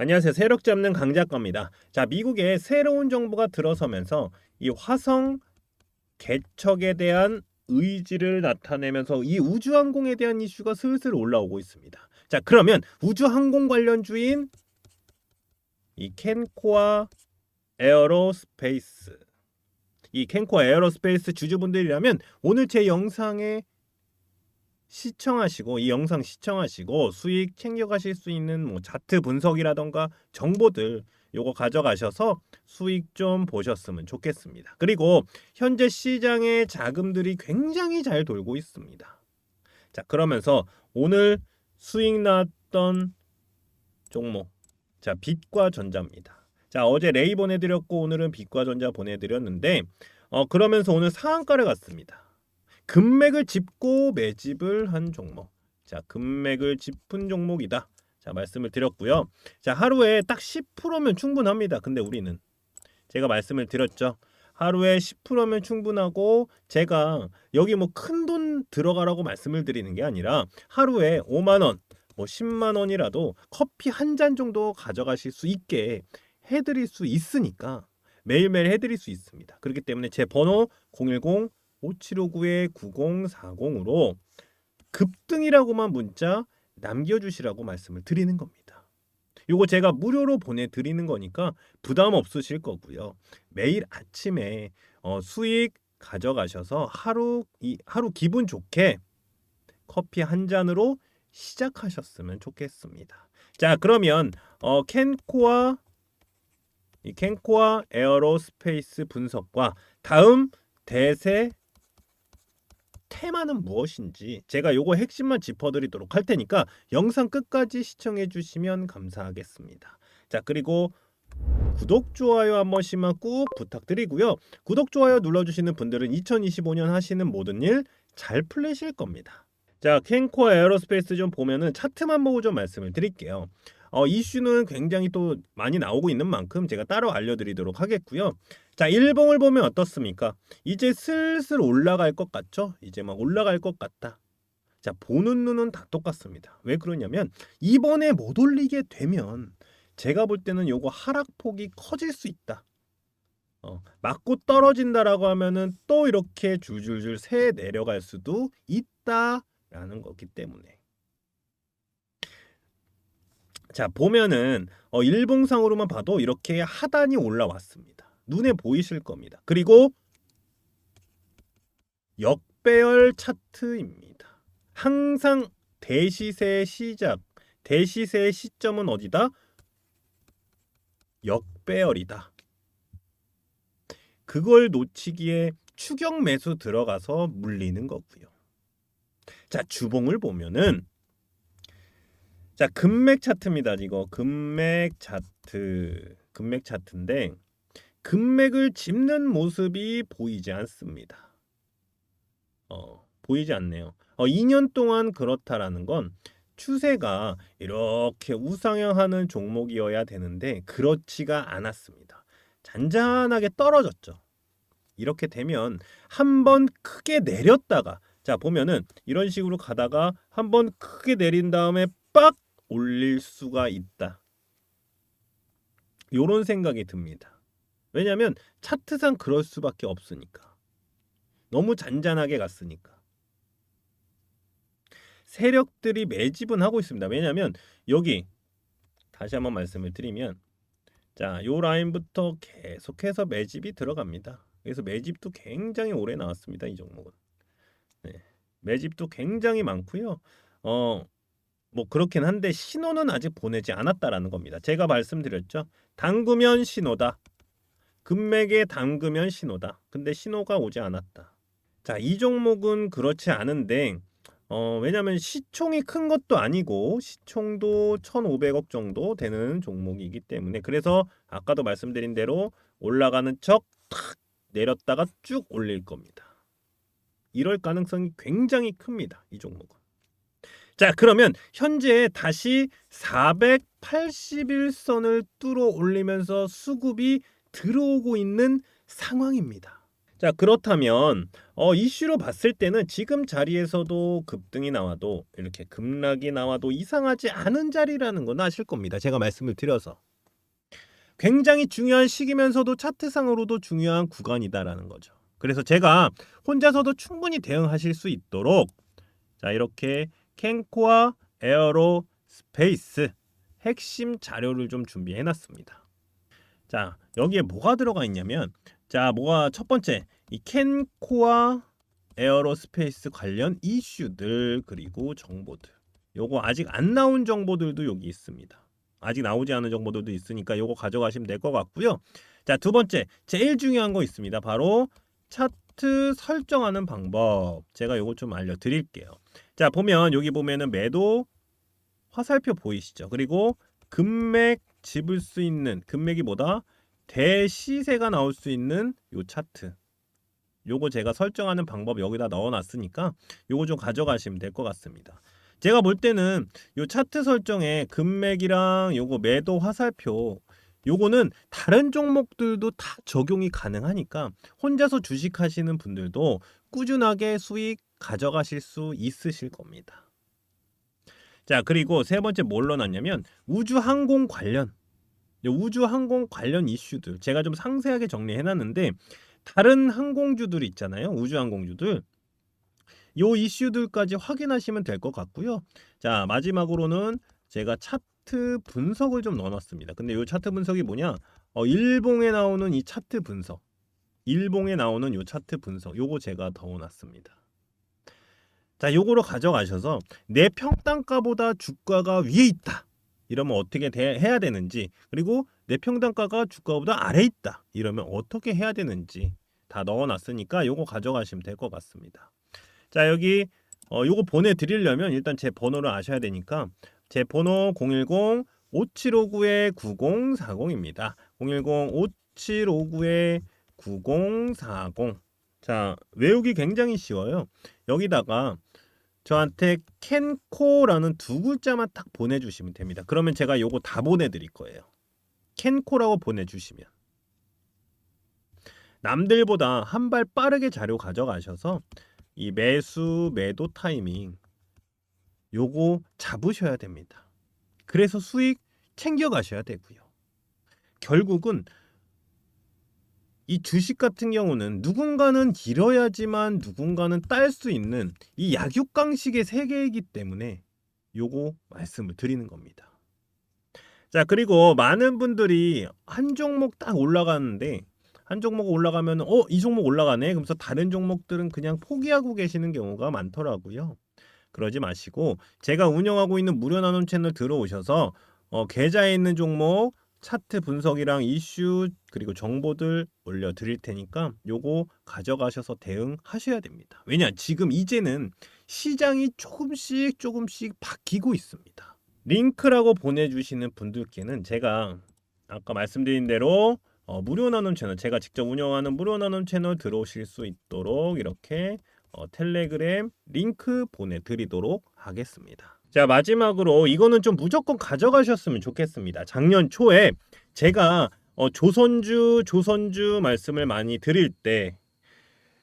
안녕하세요. 세력 잡는 강 작가입니다. 자, 미국에 새로운 정부가 들어서면서 이 화성 개척에 대한 의지를 나타내면서 이 우주항공에 대한 이슈가 슬슬 올라오고 있습니다. 자, 그러면 우주항공 관련주인 이 캔코아 에어로스페이스 이 캔코아 에어로스페이스 주주분들이라면 오늘 제 영상에 시청하시고 이 영상 시청하시고 수익 챙겨가실 수 있는 뭐 차트 분석이라던가 정보들 요거 가져가셔서 수익 좀 보셨으면 좋겠습니다. 그리고 현재 시장의 자금들이 굉장히 잘 돌고 있습니다. 자 그러면서 오늘 수익 났던 종목 자 빛과 전자입니다. 자 어제 레이 보내드렸고 오늘은 빛과 전자 보내드렸는데 어 그러면서 오늘 상한가를 갔습니다. 금맥을 짚고 매집을 한 종목. 자, 금맥을 짚은 종목이다. 자, 말씀을 드렸고요. 자, 하루에 딱 10%면 충분합니다. 근데 우리는 제가 말씀을 드렸죠. 하루에 10%면 충분하고 제가 여기 뭐 큰 돈 들어가라고 말씀을 드리는 게 아니라 하루에 5만 원, 뭐 10만 원이라도 커피 한 잔 정도 가져가실 수 있게 해 드릴 수 있으니까 매일매일 해 드릴 수 있습니다. 그렇기 때문에 제 번호 010 5759-9040으로 급등이라고만 문자 남겨주시라고 말씀을 드리는 겁니다. 요거 제가 무료로 보내드리는 거니까 부담 없으실 거고요. 매일 아침에 어, 수익 가져가셔서 하루 이 하루 기분 좋게 커피 한 잔으로 시작하셨으면 좋겠습니다. 자 그러면 어, 캔코아 이 캔코아 에어로스페이스 분석과 다음 대세 테마는 무엇인지 제가 요거 핵심만 짚어드리도록 할 테니까 영상 끝까지 시청해 주시면 감사하겠습니다. 자 그리고 구독 좋아요 한 번씩만 꾹 부탁드리고요. 구독 좋아요 눌러주시는 분들은 2025년 하시는 모든 일 잘 풀리실 겁니다. 자 캔코어 에어로스페이스 좀 보면은 차트만 보고 좀 말씀을 드릴게요. 어, 이슈는 굉장히 또 많이 나오고 있는 만큼 제가 따로 알려드리도록 하겠고요. 자, 일봉을 보면 어떻습니까? 이제 슬슬 올라갈 것 같죠? 이제 막 올라갈 것 같다. 자, 보는 눈은 다 똑같습니다. 왜 그러냐면 이번에 못 올리게 되면 제가 볼 때는 요거 하락폭이 커질 수 있다. 어, 맞고 떨어진다라고 하면은 또 이렇게 줄줄줄 새 내려갈 수도 있다라는 거기 때문에 자 보면은 어, 일봉상으로만 봐도 이렇게 하단이 올라왔습니다. 눈에 보이실 겁니다. 그리고 역배열 차트입니다. 항상 대시세 시작, 대시세 시점은 어디다? 역배열이다. 그걸 놓치기에 추격 매수 들어가서 물리는 거고요. 자 주봉을 보면은 자, 금맥 차트입니다. 이거 금맥 차트. 금맥 차트인데 금맥을 짚는 모습이 보이지 않습니다. 어, 보이지 않네요. 어, 2년 동안 그렇다라는 건 추세가 이렇게 우상향하는 종목이어야 되는데 그렇지가 않았습니다. 잔잔하게 떨어졌죠. 이렇게 되면 한 번 크게 내렸다가 자 보면은 이런 식으로 가다가 한 번 크게 내린 다음에 빡 올릴 수가 있다. 요런 생각이 듭니다. 왜냐하면 차트상 그럴 수밖에 없으니까. 너무 잔잔하게 갔으니까. 세력들이 매집은 하고 있습니다. 왜냐하면 여기 다시 한번 말씀을 드리면 자, 요 라인부터 계속해서 매집이 들어갑니다. 그래서 매집도 굉장히 오래 나왔습니다. 이 종목은. 네. 매집도 굉장히 많고요. 어, 뭐 그렇긴 한데 신호는 아직 보내지 않았다라는 겁니다. 제가 말씀드렸죠. 담그면 신호다. 금맥에 담그면 신호다. 근데 신호가 오지 않았다. 자, 이 종목은 그렇지 않은데 어, 왜냐면 시총이 큰 것도 아니고 시총도 1,500억 정도 되는 종목이기 때문에 그래서 아까도 말씀드린 대로 올라가는 척 탁 내렸다가 쭉 올릴 겁니다. 이럴 가능성이 굉장히 큽니다. 이 종목은. 자, 그러면 현재 다시 481선을 뚫어 올리면서 수급이 들어오고 있는 상황입니다. 자 그렇다면 어, 이슈로 봤을 때는 지금 자리에서도 급등이 나와도 이렇게 급락이 나와도 이상하지 않은 자리라는 건 아실 겁니다. 제가 말씀을 드려서 굉장히 중요한 시기면서도 차트상으로도 중요한 구간이다라는 거죠. 그래서 제가 혼자서도 충분히 대응하실 수 있도록 자 이렇게 캔코와 에어로 스페이스 핵심 자료를 좀 준비해 놨습니다. 자 여기에 뭐가 들어가 있냐면 자 뭐가 첫 번째 이 캔코와 에어로스페이스 관련 이슈들 그리고 정보들 요거 아직 안 나온 정보들도 여기 있습니다. 아직 나오지 않은 정보들도 있으니까 요거 가져가시면 될 것 같고요. 자 두 번째 제일 중요한 거 있습니다. 바로 차트 설정하는 방법 제가 요거 좀 알려드릴게요. 자 보면 여기 보면은 매도 화살표 보이시죠? 그리고 금맥 집을 수 있는 금맥이 뭐다? 대시세가 나올 수 있는 요 차트. 요거 제가 설정하는 방법 여기다 넣어놨으니까 요거 좀 가져가시면 될 것 같습니다. 제가 볼 때는 요 차트 설정에 금맥이랑 요거 매도 화살표 요거는 다른 종목들도 다 적용이 가능하니까 혼자서 주식하시는 분들도 꾸준하게 수익 가져가실 수 있으실 겁니다. 자 그리고 세 번째 뭘로 놨냐면 우주항공 관련 우주항공 관련 이슈들. 제가 좀 상세하게 정리해놨는데 다른 항공주들 있잖아요 우주항공주들. 요 이슈들까지 확인하시면 될 것 같고요. 자 마지막으로는 제가 차트 분석을 좀 넣어놨습니다 근데 요 차트 분석이 뭐냐 어, 일봉에 나오는 이 차트 분석 일봉에 나오는 요 차트 분석 요거 제가 넣어놨습니다 자, 요거로 가져가셔서 내 평단가보다 주가가 위에 있다. 이러면 어떻게 대, 해야 되는지 그리고 내 평단가가 주가보다 아래 있다. 이러면 어떻게 해야 되는지 다 넣어놨으니까 요거 가져가시면 될 것 같습니다. 자, 여기 어, 요거 보내드리려면 일단 제 번호를 아셔야 되니까 제 번호 010 5759에 9040입니다. 010 5759에 9040. 자, 외우기 굉장히 쉬워요. 여기다가 저한테 캔코라는 두 글자만 딱 보내주시면 됩니다. 그러면 제가 요거 다 보내드릴 거예요. 캔코라고 보내주시면 남들보다 한 발 빠르게 자료 가져가셔서 이 매수 매도 타이밍 요거 잡으셔야 됩니다. 그래서 수익 챙겨가셔야 되고요. 결국은 이 주식 같은 경우는 누군가는 잃어야지만 누군가는 딸 수 있는 이 약육강식의 세계이기 때문에 요거 말씀을 드리는 겁니다. 자, 그리고 많은 분들이 한 종목 딱 올라가는데 한 종목 올라가면 어, 이 종목 올라가네. 그러면서 다른 종목들은 그냥 포기하고 계시는 경우가 많더라고요. 그러지 마시고 제가 운영하고 있는 무료 나눔 채널 들어오셔서 어, 계좌에 있는 종목 차트 분석이랑 이슈 그리고 정보들 올려 드릴 테니까 요거 가져가셔서 대응하셔야 됩니다. 왜냐 지금 이제는 시장이 조금씩 조금씩 바뀌고 있습니다. 링크라고 보내주시는 분들께는 제가 아까 말씀드린 대로 어, 무료 나눔 채널 제가 직접 운영하는 무료 나눔 채널 들어오실 수 있도록 이렇게 어, 텔레그램 링크 보내드리도록 하겠습니다. 자 마지막으로 이거는 좀 무조건 가져가셨으면 좋겠습니다. 작년 초에 제가 어, 조선주 조선주 말씀을 많이 드릴 때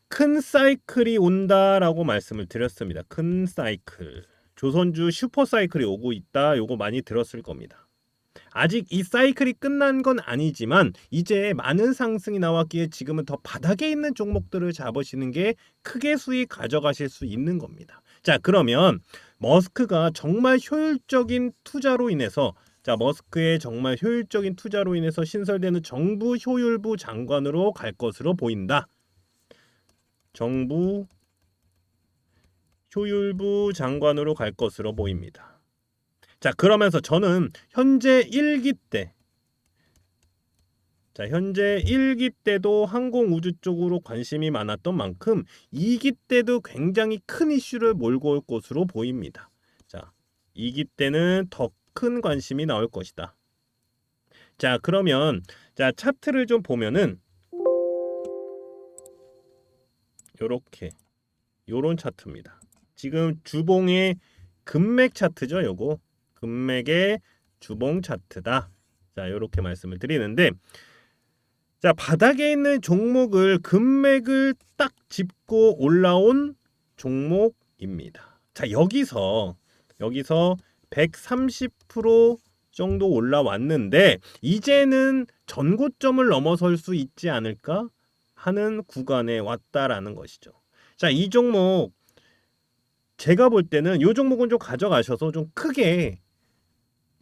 큰 사이클이 온다라고 말씀을 드렸습니다. 큰 사이클 조선주 슈퍼 사이클이 오고 있다. 요거 많이 들었을 겁니다. 아직 이 사이클이 끝난 건 아니지만 이제 많은 상승이 나왔기에 지금은 더 바닥에 있는 종목들을 잡으시는 게 크게 수익 가져가실 수 있는 겁니다. 자 그러면 머스크가 정말 효율적인 투자로 인해서 자 머스크의 정말 효율적인 투자로 인해서 신설되는 정부 효율부 장관으로 갈 것으로 보인다. 정부 효율부 장관으로 갈 것으로 보입니다. 자 그러면서 저는 현재 1기 때 자, 현재 1기 때도 항공우주 쪽으로 관심이 많았던 만큼 2기 때도 굉장히 큰 이슈를 몰고 올 것으로 보입니다. 자, 2기 때는 더 큰 관심이 나올 것이다. 자, 그러면 자, 차트를 좀 보면은 요렇게 요런 차트입니다. 지금 주봉의 금맥 차트죠, 요거. 금맥의 주봉 차트다. 자, 요렇게 말씀을 드리는데 자, 바닥에 있는 종목을 금맥을 딱 짚고 올라온 종목입니다. 자, 여기서 여기서 130% 정도 올라왔는데 이제는 전고점을 넘어설 수 있지 않을까 하는 구간에 왔다라는 것이죠. 자, 이 종목 제가 볼 때는 이 종목은 좀 가져가셔서 좀 크게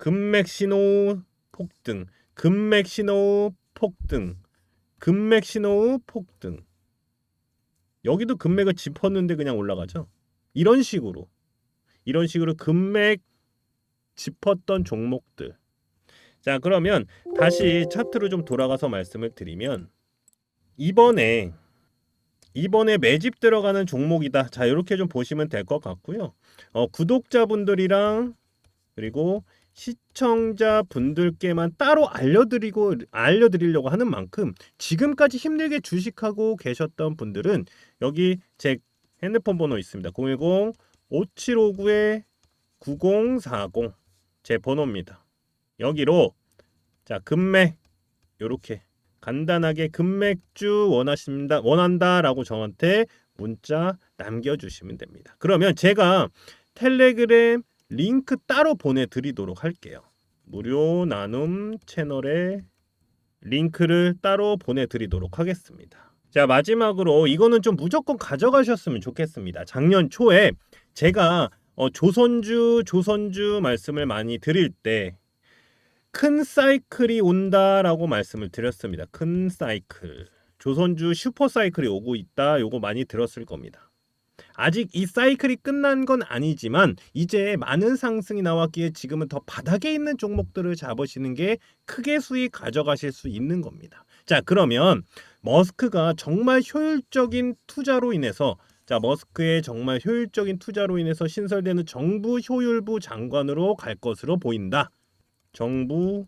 금맥 신호 폭등, 금맥 신호 폭등, 금맥 신호 폭등. 여기도 금맥을 짚었는데 그냥 올라가죠. 이런 식으로 이런 식으로 금맥 짚었던 종목들. 자, 그러면 다시 차트로 좀 돌아가서 말씀을 드리면 이번에 이번에 매집 들어가는 종목이다. 자, 이렇게 좀 보시면 될 것 같고요. 어, 구독자분들이랑 그리고 시청자 분들께만 따로 알려드리고 알려드리려고 하는 만큼 지금까지 힘들게 주식하고 계셨던 분들은 여기 제 핸드폰 번호 있습니다. 010 5759에 9040 제 번호입니다. 여기로 자 금맥 요렇게 간단하게 금맥주 원하십니다 원한다라고 저한테 문자 남겨 주시면 됩니다. 그러면 제가 텔레그램 링크 따로 보내드리도록 할게요. 무료 나눔 채널에 링크를 따로 보내드리도록 하겠습니다. 자 마지막으로 이거는 좀 무조건 가져가셨으면 좋겠습니다. 작년 초에 제가 어, 조선주 조선주 말씀을 많이 드릴 때 큰 사이클이 온다라고 말씀을 드렸습니다. 큰 사이클. 조선주 슈퍼 사이클이 오고 있다. 요거 많이 들었을 겁니다. 아직 이 사이클이 끝난 건 아니지만 이제 많은 상승이 나왔기에 지금은 더 바닥에 있는 종목들을 잡으시는 게 크게 수익 가져가실 수 있는 겁니다. 자, 그러면 머스크가 정말 효율적인 투자로 인해서 자, 머스크의 정말 효율적인 투자로 인해서 신설되는 정부 효율부 장관으로 갈 것으로 보인다. 정부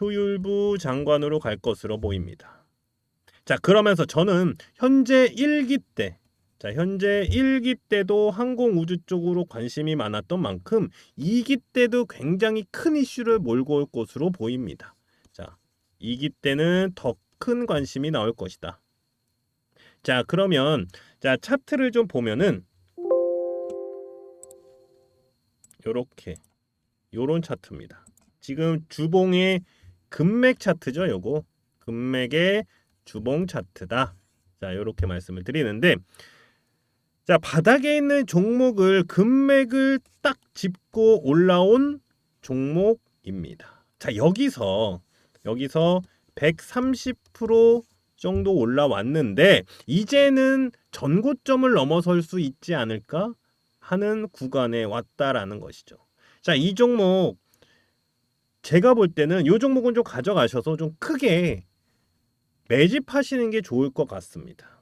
효율부 장관으로 갈 것으로 보입니다. 자, 그러면서 저는 현재 1기 때 자, 현재 1기 때도 항공 우주 쪽으로 관심이 많았던 만큼 2기 때도 굉장히 큰 이슈를 몰고 올 것으로 보입니다. 자, 2기 때는 더 큰 관심이 나올 것이다. 자, 그러면 자, 차트를 좀 보면은 요렇게 요런 차트입니다. 지금 주봉의 금맥 차트죠, 요거. 금맥의 주봉 차트다. 자, 요렇게 말씀을 드리는데 자, 바닥에 있는 종목을 금맥을 딱 짚고 올라온 종목입니다. 자, 여기서 여기서 130% 정도 올라왔는데 이제는 전고점을 넘어설 수 있지 않을까 하는 구간에 왔다라는 것이죠. 자, 이 종목 제가 볼 때는 이 종목은 좀 가져가셔서 좀 크게 매집하시는 게 좋을 것 같습니다.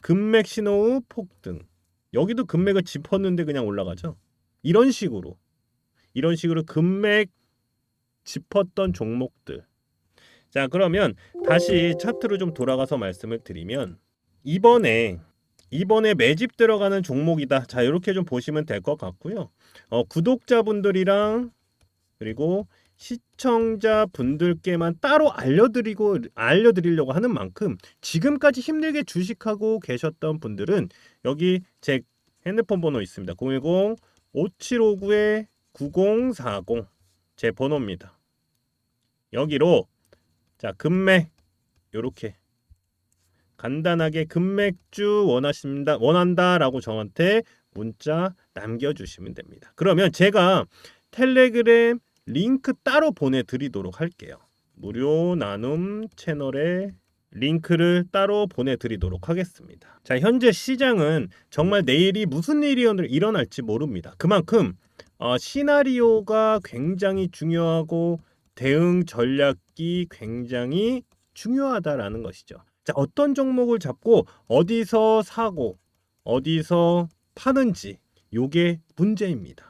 금맥 신호 폭등. 여기도 금맥을 짚었는데 그냥 올라가죠. 이런 식으로 이런 식으로 금맥 짚었던 종목들. 자, 그러면 다시 차트로 좀 돌아가서 말씀을 드리면 이번에 이번에 매집 들어가는 종목이다. 자, 이렇게 좀 보시면 될 것 같고요. 어, 구독자분들이랑 그리고 시청자분들께만 따로 알려드리고 알려드리려고 하는 만큼 지금까지 힘들게 주식하고 계셨던 분들은 여기 제 핸드폰 번호 있습니다. 010 5759에 9040 제 번호입니다. 여기로 자 금매 요렇게 간단하게 금맥주 원하십니다. 원한다라고 저한테 문자 남겨 주시면 됩니다. 그러면 제가 텔레그램 링크 따로 보내드리도록 할게요. 무료 나눔 채널에 링크를 따로 보내드리도록 하겠습니다. 자, 현재 시장은 정말 내일이 무슨 일이 일어날지 모릅니다. 그만큼 어, 시나리오가 굉장히 중요하고 대응 전략이 굉장히 중요하다라는 것이죠. 자, 어떤 종목을 잡고 어디서 사고 어디서 파는지 요게 문제입니다.